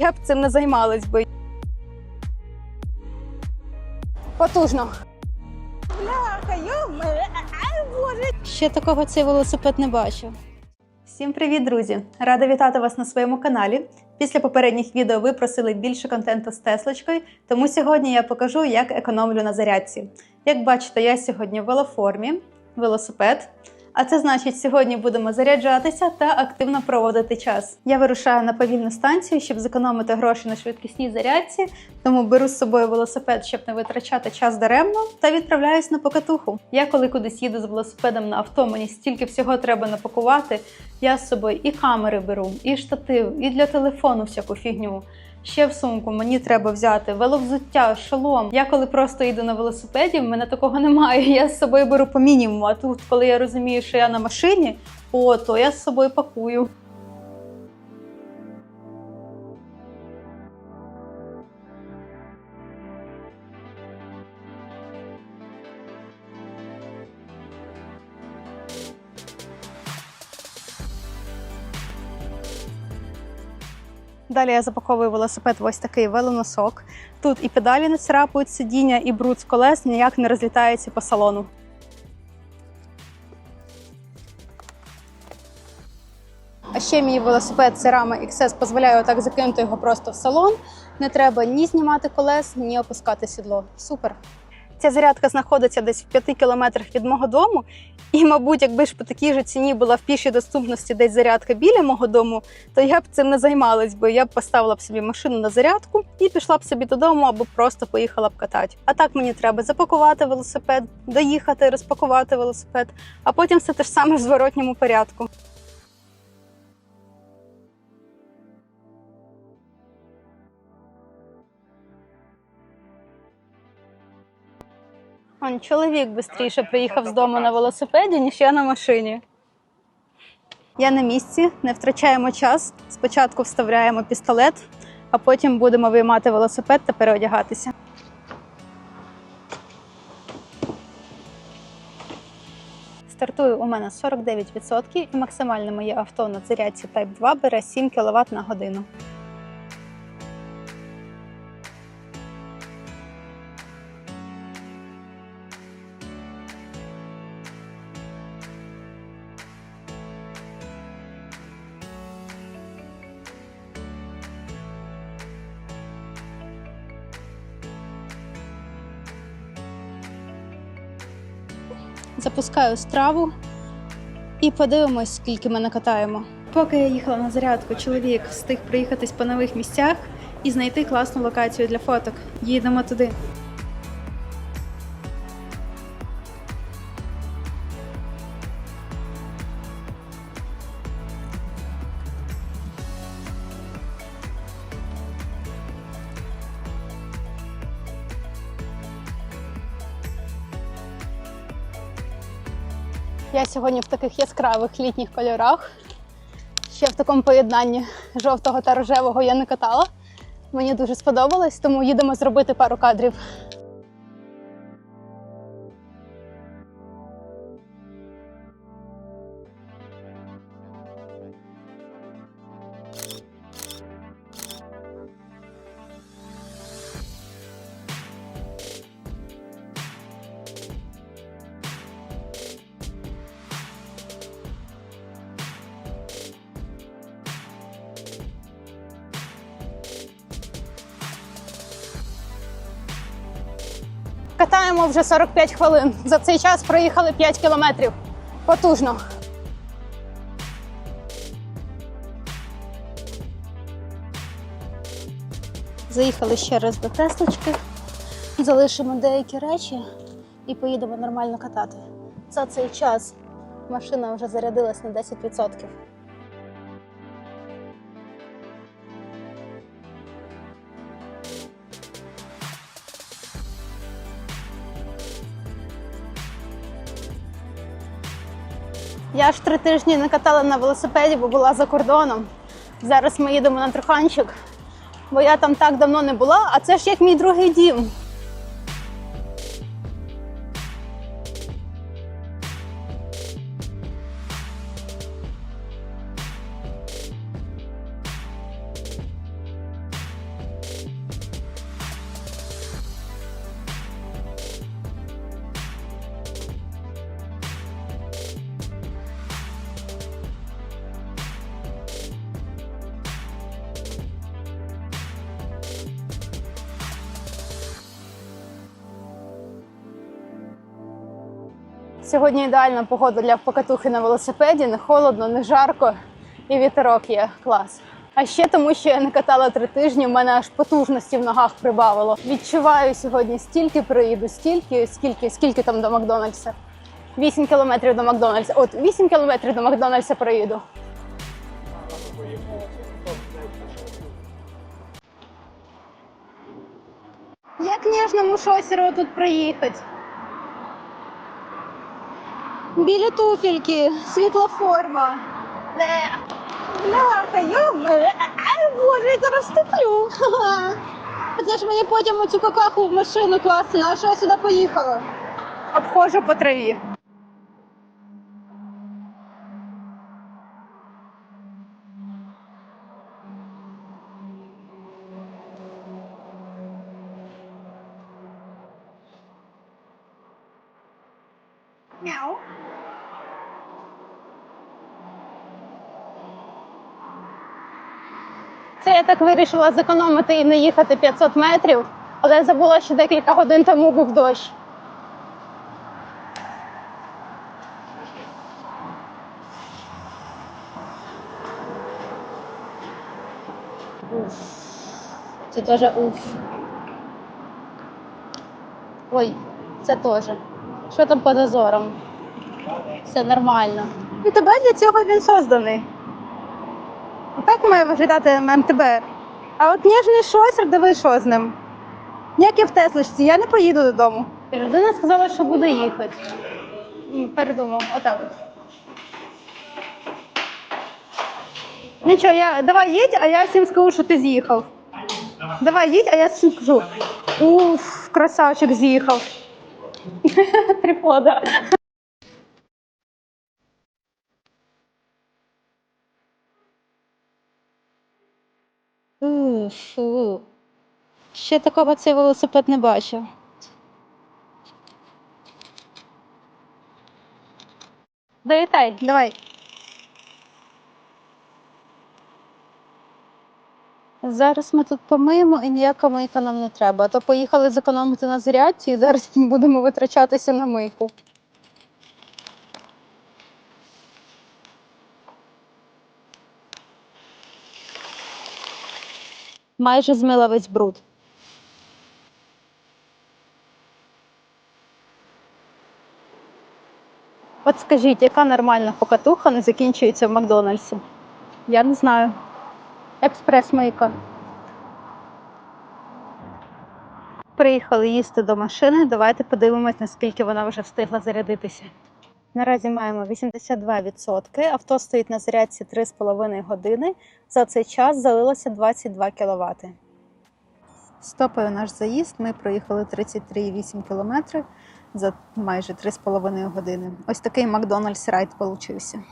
Я б цим не займалась би. Потужно. Бляха, йоме, боже. Ще такого цей велосипед не бачив. Всім привіт, друзі! Рада вітати вас на своєму каналі. Після попередніх відео ви просили більше контенту з Теслочкою, тому сьогодні я покажу, як економлю на зарядці. Як бачите, я сьогодні в велоформі, велосипед. А це значить, сьогодні будемо заряджатися та активно проводити час. Я вирушаю на повільну станцію, щоб зекономити гроші на швидкісній зарядці, тому беру з собою велосипед, щоб не витрачати час даремно, та відправляюсь на покатуху. Я коли кудись їду з велосипедом на авто, мені стільки всього треба напакувати. Я з собою і камери беру, і штатив, і для телефону всяку фігню. Ще в сумку мені треба взяти веловзуття, шолом. Я коли просто йду на велосипеді, в мене такого немає. Я з собою беру по мінімуму. А тут, коли я розумію, що я на машині, о, то я з собою пакую. Далі я запаковую велосипед в ось такий велоносок. Тут і педалі не царапають сидіння, і бруд з колес ніяк не розлітається по салону. А ще мій велосипед Cerama XS дозволяє отак закинути його просто в салон. Не треба ні знімати колес, ні опускати сідло. Супер. Ця зарядка знаходиться десь в 5 кілометрах від мого дому. І, мабуть, якби ж по такій же ціні була в пішій доступності десь зарядка біля мого дому, то я б цим не займалась би. Я б поставила б собі машину на зарядку і пішла б собі додому або просто поїхала б катати. А так мені треба запакувати велосипед, доїхати, розпакувати велосипед, а потім все те ж саме в зворотньому порядку. Он чоловік швидше приїхав з дому на велосипеді, ніж я на машині. Я на місці, не втрачаємо час. Спочатку вставляємо пістолет, а потім будемо виймати велосипед та переодягатися. Стартую у мене 49% і максимальне моє авто на зарядці Type 2 бере 7 кВт на годину. Запускаю страву і подивимось, скільки ми накатаємо. Поки я їхала на зарядку, чоловік встиг проїхатись по нових місцях і знайти класну локацію для фоток. Їдемо туди. Я сьогодні в таких яскравих літніх кольорах. Ще в такому поєднанні жовтого та рожевого я не катала. Мені дуже сподобалось, тому їдемо зробити пару кадрів. Катаємо вже 45 хвилин. За цей час проїхали 5 кілометрів. Потужно. Заїхали ще раз до Теслочки. Залишимо деякі речі і поїдемо нормально катати. За цей час машина вже зарядилась на 10%. Я ж три тижні не катала на велосипеді, бо була за кордоном. Зараз ми їдемо на Труханчик, бо я там так давно не була, а це ж як мій другий дім. Сьогодні ідеальна погода для покатухи на велосипеді, не холодно, не жарко і вітерок є клас. А ще тому, що я не катала три тижні, в мене аж потужності в ногах прибавило. Відчуваю сьогодні стільки проїду, стільки, скільки, скільки там до Макдональдса. 8 кілометрів до Макдональдса. От 8 кілометрів до Макдональдса проїду. Як ніжному шосеру тут проїхати? Білі туфельки, світлоформа. Не. Бляха, йоме, боже, я зараз вступлю. Це ж мені потім оцю какаху в машину класти, а що я сюди поїхала? Обходжу по траві. Мяу. Я так вирішила зекономити і не їхати 500 метрів, але забула, що декілька годин тому був дощ. Уф. Це теж уф. Ой, це теж. Що там по зазорам? Все нормально. І тебе для цього він созданий. Так має виглядати МТБ. А от ніжний шосер, диви, що з ним. Як і в Теслочці, я не поїду додому. Людина сказала, що буде їхати. Передумав, отак. от. Нічого, я... давай їдь, а я всім скажу, що ти з'їхав. Давай їдь, а я всім скажу. Уф, красавчик з'їхав. Трипода. Фу. Ще такого цей велосипед не бачив. Долітай, давай. Зараз ми тут помиємо і ніяка мийка нам не треба. А то поїхали зекономити на зарядці і зараз будемо витрачатися на мийку. Майже змила весь бруд. От скажіть, яка нормальна покатуха не закінчується в Макдональдсі? Я не знаю. Експрес-мийка. Приїхали їсти до машини. Давайте подивимось, наскільки вона вже встигла зарядитися. Наразі маємо 82%. Авто стоїть на зарядці 3,5 години. За цей час залилося 22 кВт. Стопою наш заїзд. Ми проїхали 33,8 км за майже 3,5 години. Ось такий Макдональдс райд получився.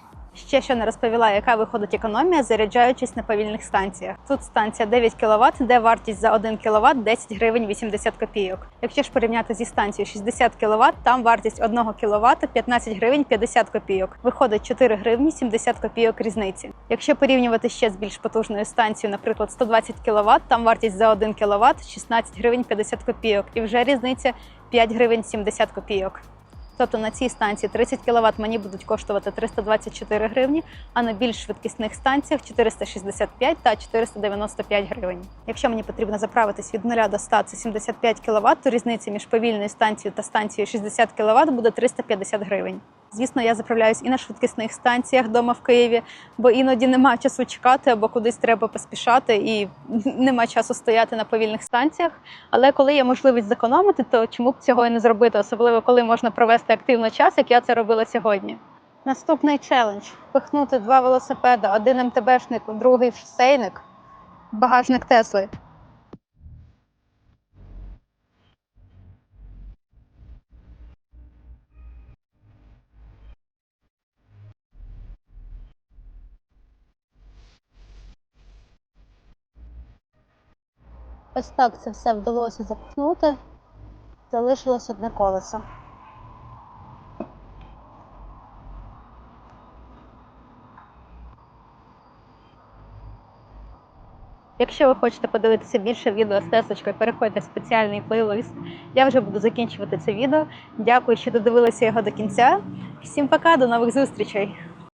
Ще що не розповіла, яка виходить економія, заряджаючись на повільних станціях. Тут станція 9 кВт, де вартість за 1 кВт 10 гривень 80 копійок. Якщо ж порівняти зі станцією 60 кВт, там вартість 1 кВт 15 гривень 50 копійок. Виходить 4 гривні 70 копійок різниці. Якщо порівнювати ще з більш потужною станцією, наприклад, 120 кВт, там вартість за 1 кВт 16 гривень 50 копійок. І вже різниця 5 гривень 70 копійок. Тобто на цій станції 30 кВт мені будуть коштувати 324 гривні, а на більш швидкісних станціях 465 та 495 гривень. Якщо мені потрібно заправитись від 0 до 100, це 75 кВт, то різниця між повільною станцією та станцією 60 кВт буде 350 гривень. Звісно, я заправляюсь і на швидкісних станціях вдома в Києві, бо іноді немає часу чекати або кудись треба поспішати, і нема часу стояти на повільних станціях. Але коли є можливість зекономити, то чому б цього і не зробити, особливо коли можна провести активно час, як я це робила сьогодні. Наступний челендж пихнути два велосипеди: один МТБшник, другий шосейник, багажник Тесли. Ось так це все вдалося запхнути. Залишилось одне колесо. Якщо ви хочете подивитися більше відео з Теслочкою, переходьте в спеціальний плейлист. Я вже буду закінчувати це відео. Дякую, що додивилися його до кінця. Всім пока, до нових зустрічей!